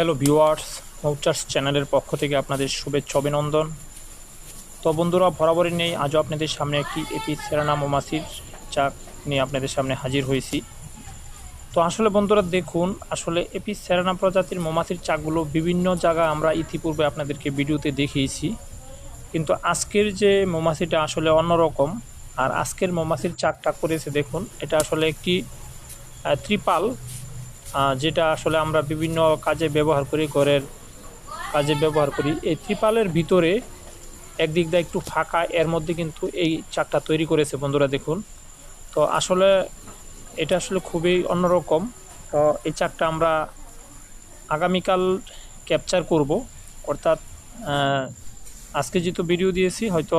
Hello viewers মৌচার্স চ্যানেলের পক্ষ থেকে আপনাদের শুভেচ্ছা, অভিনন্দন। তো বন্ধুরা, বরাবরই নেই, আজও আপনাদের সামনে একটি এপি সেরানা মোমাসির চাক নিয়ে আপনাদের সামনে হাজির হয়েছি। তো আসলে বন্ধুরা, দেখুন, আসলে এপি সেরানা প্রজাতির মোমাসির চাকগুলো বিভিন্ন জায়গায় আমরা ইতিপূর্বে আপনাদেরকে ভিডিওতে দেখিয়েছি। কিন্তু আজকের যে মোমাসিটা আসলে অন্যরকম, আর আজকের মোমাসির চাকটা করেছে, দেখুন, এটা আসলে একটি ত্রিপাল যেটা আসলে আমরা বিভিন্ন কাজে ব্যবহার করি, ঘরের কাজে ব্যবহার করি। এই ত্রিপালের ভিতরে একদিক দিয়ে একটু ফাঁকা, এর মধ্যে কিন্তু এই চাকটা তৈরি করেছে বন্ধুরা দেখুন। তো আসলে এটা আসলে খুবই অন্যরকম। তো এই চাকটা আমরা আগামীকাল ক্যাপচার করব। অর্থাৎ আজকে যেহেতু ভিডিও দিয়েছি, হয়তো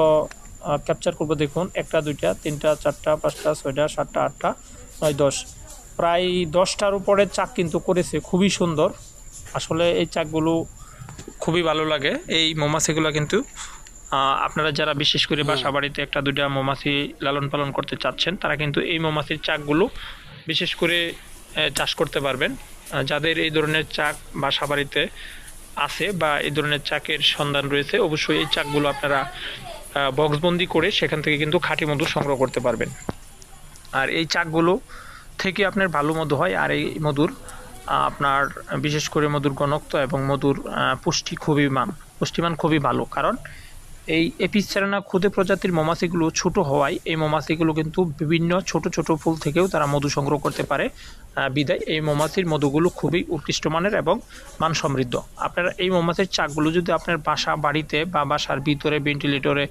ক্যাপচার করব দেখুন। একটা, দুইটা, তিনটা, চারটা, পাঁচটা, ছয়টা, সাতটা, আটটা, নয়, দশ। প্রায় দশটার উপরে চাক কিন্তু করেছে খুবই সুন্দর। আসলে এই চাকগুলো খুবই ভালো লাগে। এই মৌমাছিগুলো কিন্তু আপনারা যারা বিশেষ করে বাসা বাড়িতে একটা দুইটা মৌমাছি লালন পালন করতে চাচ্ছেন তারা কিন্তু এই মৌমাছির চাকগুলো বিশেষ করে চাষ করতে পারবেন। যাদের এই ধরনের চাক বাসা বাড়িতে আছে বা এই ধরনের চাকের সন্ধান রয়েছে অবশ্যই এই চাকগুলো আপনারা বক্সবন্দি করে সেখান থেকে কিন্তু খাঁটি মধু সংগ্রহ করতে পারবেন। আর এই চাকগুলো থেকে আপনার ভালো মধু হয়, আর এই মধুর আপনার বিশেষ করে মধুর ঘনত্ব এবং মধুর পুষ্টি খুবই মান পুষ্টিমান খুবই ভালো। কারণ এই এপিসেরানা ক্ষুদে প্রজাতির মৌমাছিগুলো ছোট হওয়ায় এই মৌমাছিগুলো কিন্তু বিভিন্ন ছোট ছোট ফুল থেকেও তারা মধু সংগ্রহ করতে পারে বিদায়। এই মৌমাছির মধুগুলো খুবই উৎকৃষ্ট মানের এবং মান সমৃদ্ধ। আপনারা এই মৌমাছির চাকগুলো যদি আপনার বাসা বাড়িতে বা বাসার ভিতরে ভেন্টিলেটরে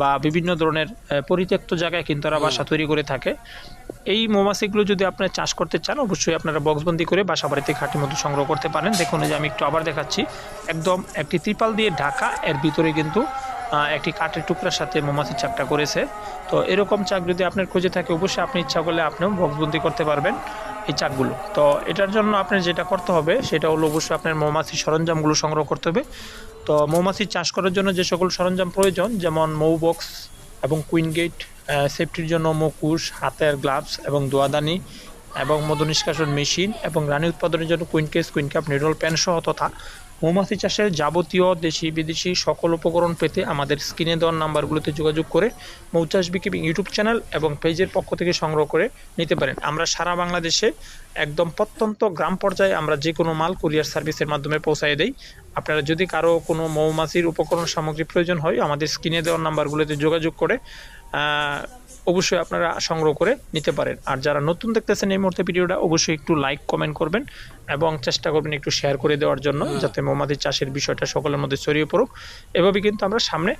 বা বিভিন্ন ধরনের পরিত্যক্ত জায়গায় কিন্তু তারা বাসা তৈরি করে থাকে। এই মৌমাছিগুলো যদি আপনারা চাষ করতে চান, অবশ্যই আপনারা বক্সবন্দি করে বাসা বাড়িতে খাঁটি মধু সংগ্রহ করতে পারেন। দেখুন যে আমি একটু আবার দেখাচ্ছি। একদম একটি ত্রিপাল দিয়ে ঢাকা, এর ভিতরে কিন্তু একটি কাঠের টুকরার সাথে মৌমাছির চাকটা করেছে। তো এরকম চাক যদি আপনার খুঁজে থাকে, অবশ্যই আপনি ইচ্ছা করলে আপনিও বক্সবন্দি করতে পারবেন। এই চাকগুলো। তো এটার জন্য আপনার যেটা করতে হবে, সেটা হলো অবশ্যই আপনার মৌমাছি সরঞ্জামগুলো সংগ্রহ করতে হবে। তো মৌমাছি চাষ করার জন্য যে সকল সরঞ্জাম প্রয়োজন, যেমন মৌ বক্স এবং কুইন গেট সেফটির জন্য মুকুশ হাতের গ্লাভস এবং দোয়াদানি এবং মধু নিষ্কাশন মেশিন এবং রানী উৎপাদনের জন্য queen case, queen cup needle pan সহ তথা মৌমাছি চাষের যাবতীয় দেশি বিদেশি সকল উপকরণ পেতে আমাদের স্ক্রিনে দেওয়ার নাম্বারগুলোতে যোগাযোগ করে মৌচাষ বিকি ইউটিউব চ্যানেল এবং পেজের পক্ষ থেকে সংগ্রহ করে নিতে পারেন। আমরা সারা বাংলাদেশে একদম প্রত্যন্ত গ্রাম পর্যায়ে আমরা যে কোনো মাল কুরিয়ার সার্ভিসের মাধ্যমে পৌঁছায় দেই। আপনারা যদি কারও কোনো মৌমাছির উপকরণ সামগ্রী প্রয়োজন হয়, আমাদের স্ক্রিনে দেওয়ার নাম্বারগুলোতে যোগাযোগ করে অবশ্যই আপনারা সংগ্রহ করে নিতে পারেন। আর যারা নতুন দেখতেছেন এই মুহূর্তে ভিডিওটা অবশ্যই একটু লাইক কমেন্ট করবেন এবং চেষ্টা করবেন একটু শেয়ার করে দেওয়ার জন্য যাতে মোমাদি চাষের বিষয়টা সকলের মধ্যে ছড়িয়ে পড়ুক। এভাবে কিন্তু আমরা সামনে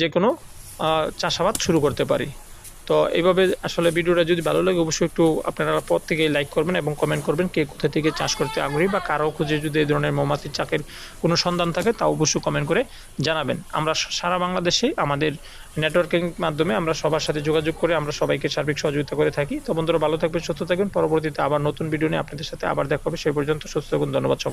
যে কোনো চাষাবাদ শুরু করতে পারি। তো এইভাবে আসলে ভিডিওটা যদি ভালো লাগে, অবশ্যই একটু আপনারা পর থেকে লাইক করবেন এবং কমেন্ট করবেন কে কোথা থেকে চাষ করতে আগ্রহী বা কারও খুঁজে যদি এই ধরনের মৌমাছির চাকের কোনো সন্ধান থাকে, তা অবশ্যই কমেন্ট করে জানাবেন। আমরা সারা বাংলাদেশে আমাদের নেটওয়ার্কিং মাধ্যমে আমরা সবার সাথে যোগাযোগ করে আমরা সবাইকে সার্বিক সহযোগিতা করে থাকি। তো বন্ধুরা, ভালো থাকবেন, সুস্থ থাকবেন। পরবর্তীতে আবার নতুন ভিডিও নিয়ে আপনাদের সাথে আবার দেখা হবে। সেই পর্যন্ত সুস্থ থাকুন, ধন্যবাদ সকল